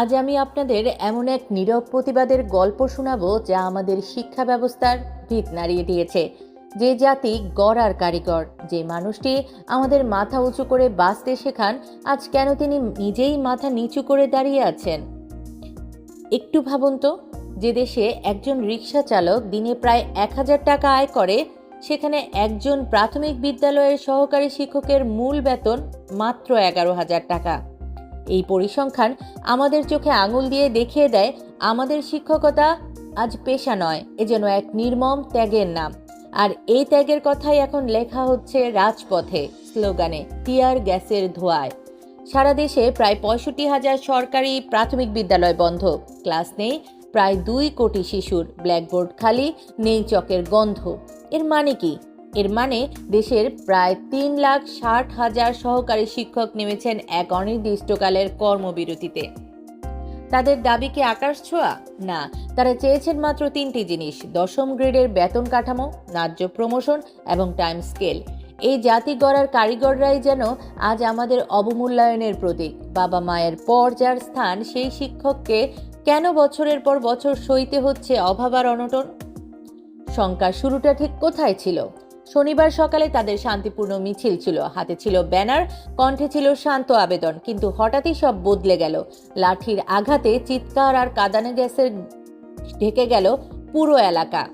আজ আমি আপনাদের এমন এক নীরব প্রতিবাদের গল্প শোনাবো যা আমাদের শিক্ষা ব্যবস্থার ভিত নাড়িয়ে দিয়েছে। যে জাতি গড়ার কারিগর, যে মানুষটি আমাদের মাথা উঁচু করে বাঁচতে শেখান, আজ কেন তিনি নিজেই মাথা নিচু করে দাঁড়িয়ে আছেন? একটু ভাবুন তো, যে দেশে একজন রিক্সা চালক দিনে প্রায় এক হাজার টাকা আয় করে, সেখানে একজন প্রাথমিক বিদ্যালয়ের সহকারী শিক্ষকের মূল বেতন মাত্র এগারো হাজার টাকা। এই পরিসংখ্যান আমাদের চোখে আঙুল দিয়ে দেখিয়ে দেয়, আমাদের শিক্ষকতা আজ পেশা নয়, এ যেন এক নির্মম ত্যাগের নাম। আর এই ত্যাগের কথাই এখন লেখা হচ্ছে রাজপথে, স্লোগানে, টিয়ার গ্যাসের ধোঁয়ায়। সারা দেশে প্রায় পঁয়ষট্টি হাজার সরকারি প্রাথমিক বিদ্যালয় বন্ধ, ক্লাস নেই প্রায় দুই কোটি শিশুর, ব্ল্যাকবোর্ড খালি, নেই চকের গন্ধ। এর মানে কি? এর মানে দেশের প্রায় তিন লাখ ষাট হাজার সহকারী শিক্ষক নেমেছেন এক অনির্দিষ্টকালের কর্মবিরতিতে। তাদের দাবি কি আকাশ ছোঁয়া? না, তারা চেয়েছেন মাত্র তিনটি জিনিস, দশম গ্রেডের বেতন কাঠামো, ন্যায্য প্রমোশন এবং টাইম স্কেল। এই জাতি গড়ার কারিগররাই যেন আজ আমাদের অবমূল্যায়নের প্রতীক। বাবা মায়ের পর যার স্থান, সেই শিক্ষককে কেন বছরের পর বছর সইতে হচ্ছে অভাব আর অনটন? শঙ্কার শুরুটা ঠিক কোথায় ছিল? শনিবার সকালে তাদের শান্তিপূর্ণ মিছিল ছিল। হাতে ছিল ব্যানার, কণ্ঠে ছিল শান্ত আবেদন, কিন্তু হঠাৎই সব বদলে গেল। লাঠির আঘাতে চিৎকার আর কাদানে গ্যাসের ঢেকে গেল পুরো এলাকা।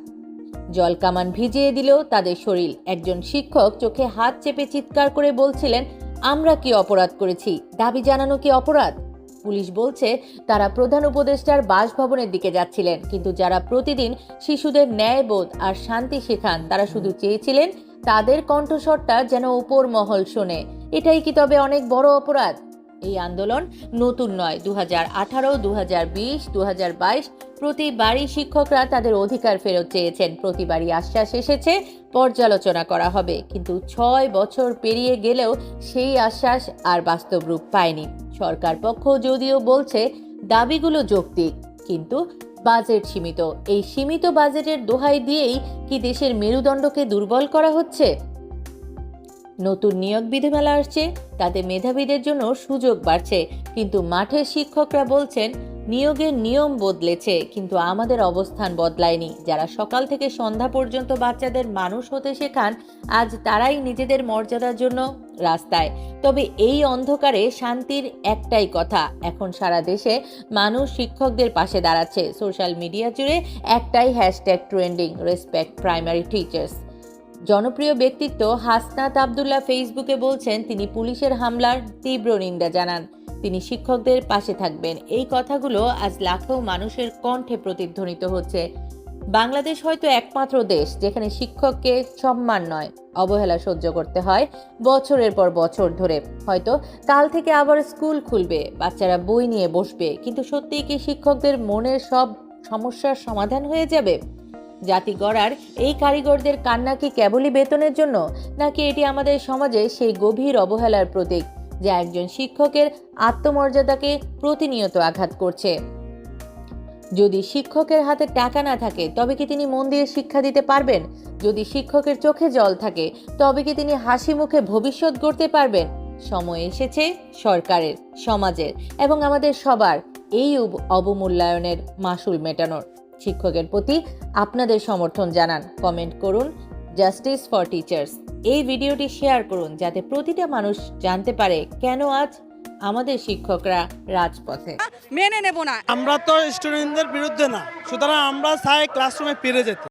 জল কামান ভিজিয়ে দিল তাদের শরীর। একজন শিক্ষক চোখে হাত চেপে চিৎকার করে বলছিলেন, আমরা কি অপরাধ করেছি? দাবি জানানো কি অপরাধ? পুলিশ বলছে, তারা প্রধান উপদেষ্টার বাসভবনের দিকে যাচ্ছিলেন। কিন্তু যারা প্রতিদিন শিশুদের ন্যায়বোধ আর শান্তি শেখান, তারা শুধু চেয়েছিলেন তাদের কণ্ঠস্বরটা যেন উপর মহল শোনে। এটাই কি তবে অনেক বড় অপরাধ? এই আন্দোলন নতুন নয় দু হাজার আঠারো দু হাজার বিশ দু হাজার বাইশ প্রতিবারই শিক্ষকরা তাদের অধিকার ফেরত চেয়েছেন। প্রতিবারই আশ্বাস এসেছে, পর্যালোচনা করা হবে। কিন্তু ছয় বছর পেরিয়ে গেলেও সেই আশ্বাস আর বাস্তব রূপ পায়নি। সরকার পক্ষ যদিও বলছে, দাবিগুলো যৌক্তিক, কিন্তু বাজেট সীমিত। এই সীমিত বাজেটের দোহাই দিয়েই কি দেশের মেরুদণ্ডকে দুর্বল করা হচ্ছে? নতুন নিয়োগ বিধিমালা আসছে, তাতে মেধাবীদের জন্য সুযোগ বাড়ছে। কিন্তু মাঠের শিক্ষকরা বলছেন নিয়োগের নিয়ম বদলেছে, কিন্তু আমাদের অবস্থান বদলায়নি। যারা সকাল থেকে সন্ধ্যা পর্যন্ত বাচ্চাদের মানুষ হতে শেখান, আজ তারাই নিজেদের মর্যাদার জন্য রাস্তায়। তবে এই অন্ধকারে শান্তির একটাই কথা, এখন সারা দেশে মানুষ শিক্ষকদের পাশে দাঁড়াচ্ছে। সোশ্যাল মিডিয়া জুড়ে একটাই hashtag trending, respect primary teachers জনপ্রিয় ব্যক্তিত্ব হাসনাত আবদুল্লাহ ফেসবুকে বলছেন, তিনি পুলিশের হামলার তীব্র নিন্দা জানান। তিনি শিক্ষকদের পাশে থাকবেন। এই কথাগুলো আজ লাখো মানুষের কণ্ঠে প্রতিধ্বনিত হচ্ছে। বাংলাদেশ হয়তো একমাত্র দেশ যেখানে শিক্ষককে সম্মান নয়, অবহেলা সহ্য করতে হয় বছরের পর বছর ধরে। হয়তো কাল থেকে আবার স্কুল খুলবে, বাচ্চারা বই নিয়ে বসবে, কিন্তু সত্যিই কি শিক্ষকদের মনের সব সমস্যার সমাধান হয়ে যাবে? জাতি গড়ার এই কারিগরদের কান্না কি কেবলই বেতনের জন্য, নাকি এটি আমাদের সমাজে সেই গভীর অবহেলার প্রতীক? যা একজন শিক্ষকের আত্মমর্যাদাকে প্রতিনিয়ত আঘাত করছে। যদি শিক্ষকের হাতে টাকা না থাকে, তবে কি তিনি মন দিয়ে শিক্ষা দিতে পারবেন? যদি শিক্ষকের চোখে জল থাকে, তবে কি তিনি হাসি মুখে ভবিষ্যৎ গড়তে পারবেন? সময় এসেছে সরকারের, সমাজের এবং আমাদের সবার এই অবমূল্যায়নের মাসুল মেটানোর। শিক্ষকের প্রতি আপনাদের সমর্থন জানান। কমেন্ট করুন জাস্টিস ফর টিচার্স এই ভিডিওটি শেয়ার করুন যাতে প্রতিটা মানুষ জানতে পারে কেন আজ আমাদের শিক্ষকরা রাজপথে। মেনে নেব না। আমরা তো স্টুডেন্টদের বিরুদ্ধে না সুতরাং আমরা চাই ক্লাসরুমে ফিরে যেতে।